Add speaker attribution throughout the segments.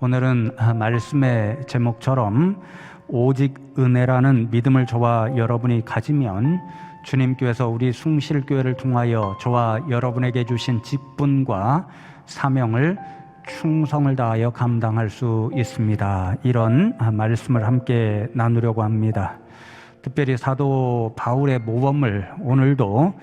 Speaker 1: 오늘은 아, 말씀의 제목처럼 오직 은혜라는 믿음을 저와 여러분이 가지면 주님께서 우리 숭실교회를 통하여 저와 여러분에게 주신 직분과 사명을 충성을 다하여 감당할 수 있습니다. 이런 아, 말씀을 함께 나누려고 합니다. 특별히 사도 바울의 모범을 오늘도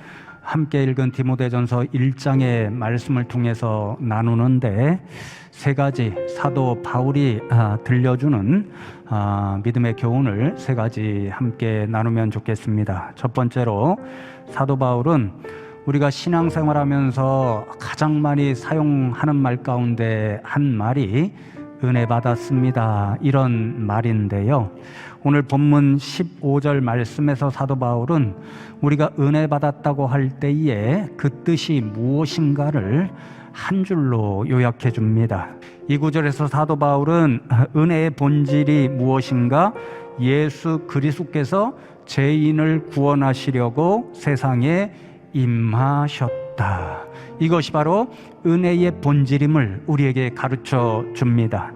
Speaker 1: 함께 읽은 디모데전서 1장의 말씀을 통해서 나누는데 세 가지 사도 바울이 아, 들려주는 아, 믿음의 교훈을 세 가지 함께 나누면 좋겠습니다. 첫 번째로 사도 바울은 우리가 신앙생활하면서 가장 많이 사용하는 말 가운데 한 말이 은혜 받았습니다. 이런 말인데요. 오늘 본문 15절 말씀에서 사도 바울은 우리가 은혜 받았다고 할 때에 그 뜻이 무엇인가를 한 줄로 요약해 줍니다. 이 구절에서 사도 바울은 은혜의 본질이 무엇인가? 예수 그리스도께서 죄인을 구원하시려고 세상에 임하셨다. 이것이 바로 은혜의 본질임을 우리에게 가르쳐 줍니다.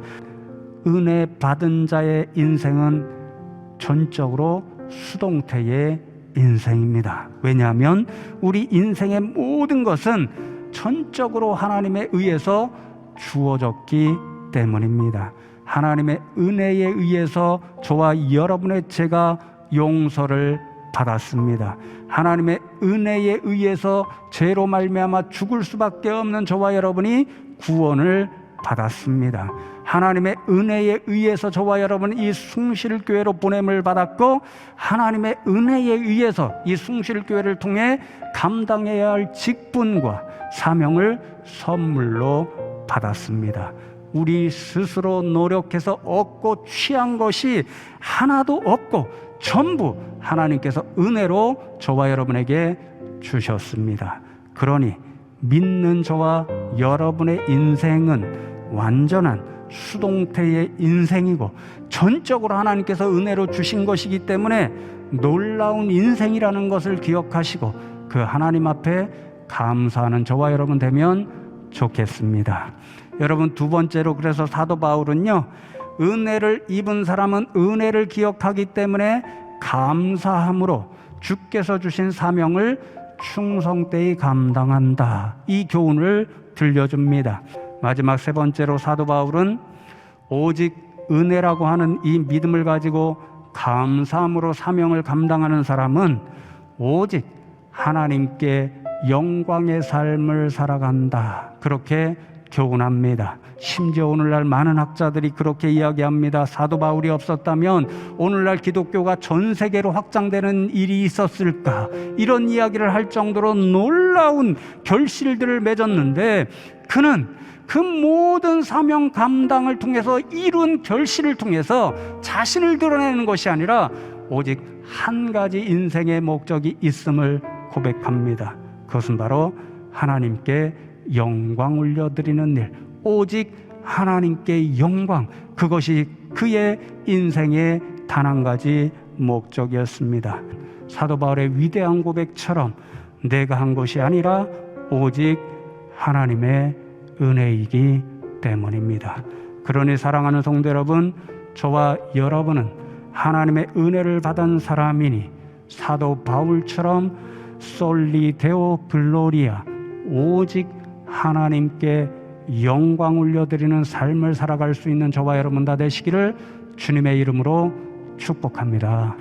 Speaker 1: 은혜 받은 자의 인생은 전적으로 수동태의 인생입니다. 왜냐하면 우리 인생의 모든 것은 전적으로 하나님에 의해서 주어졌기 때문입니다. 하나님의 은혜에 의해서 저와 여러분의 죄가 용서를 받았습니다. 하나님의 은혜에 의해서 죄로 말미암아 죽을 수밖에 없는 저와 여러분이 구원을 받았습니다. 하나님의 은혜에 의해서 저와 여러분 이 숭실 교회로 보냄을 받았고 하나님의 은혜에 의해서 이 숭실 교회를 통해 감당해야 할 직분과 사명을 선물로 받았습니다. 우리 스스로 노력해서 얻고 취한 것이 하나도 없고 전부 하나님께서 은혜로 저와 여러분에게 주셨습니다. 그러니 믿는 저와 여러분의 인생은 완전한 수동태의 인생이고 전적으로 하나님께서 은혜로 주신 것이기 때문에 놀라운 인생이라는 것을 기억하시고 그 하나님 앞에 감사하는 저와 여러분 되면 좋겠습니다. 여러분 두 번째로 그래서 사도 바울은요 은혜를 입은 사람은 은혜를 기억하기 때문에 감사함으로 주께서 주신 사명을 충성되이 감당한다. 이 교훈을 들려줍니다. 마지막 세 번째로 사도 바울은 오직 은혜라고 하는 이 믿음을 가지고 감사함으로 사명을 감당하는 사람은 오직 하나님께 영광의 삶을 살아간다. 그렇게 교훈합니다. 심지어 오늘날 많은 학자들이 그렇게 이야기합니다. 사도 바울이 없었다면 오늘날 기독교가 전 세계로 확장되는 일이 있었을까? 이런 이야기를 할 정도로 놀라운 결실들을 맺었는데 그는 그 모든 사명 감당을 통해서 이룬 결실을 통해서 자신을 드러내는 것이 아니라 오직 한 가지 인생의 목적이 있음을 고백합니다. 그것은 바로 하나님께 영광 올려드리는 일, 오직 하나님께 영광, 그것이 그의 인생의 단 한 가지 목적이었습니다. 사도 바울의 위대한 고백처럼 내가 한 것이 아니라 오직 하나님의 은혜이기 때문입니다. 그러니 사랑하는 성도 여러분, 저와 여러분은 하나님의 은혜를 받은 사람이니 사도 바울처럼 솔리 데오 블로리아 오직 하나님께 영광 올려드리는 삶을 살아갈 수 있는 저와 여러분 다 되시기를 주님의 이름으로 축복합니다.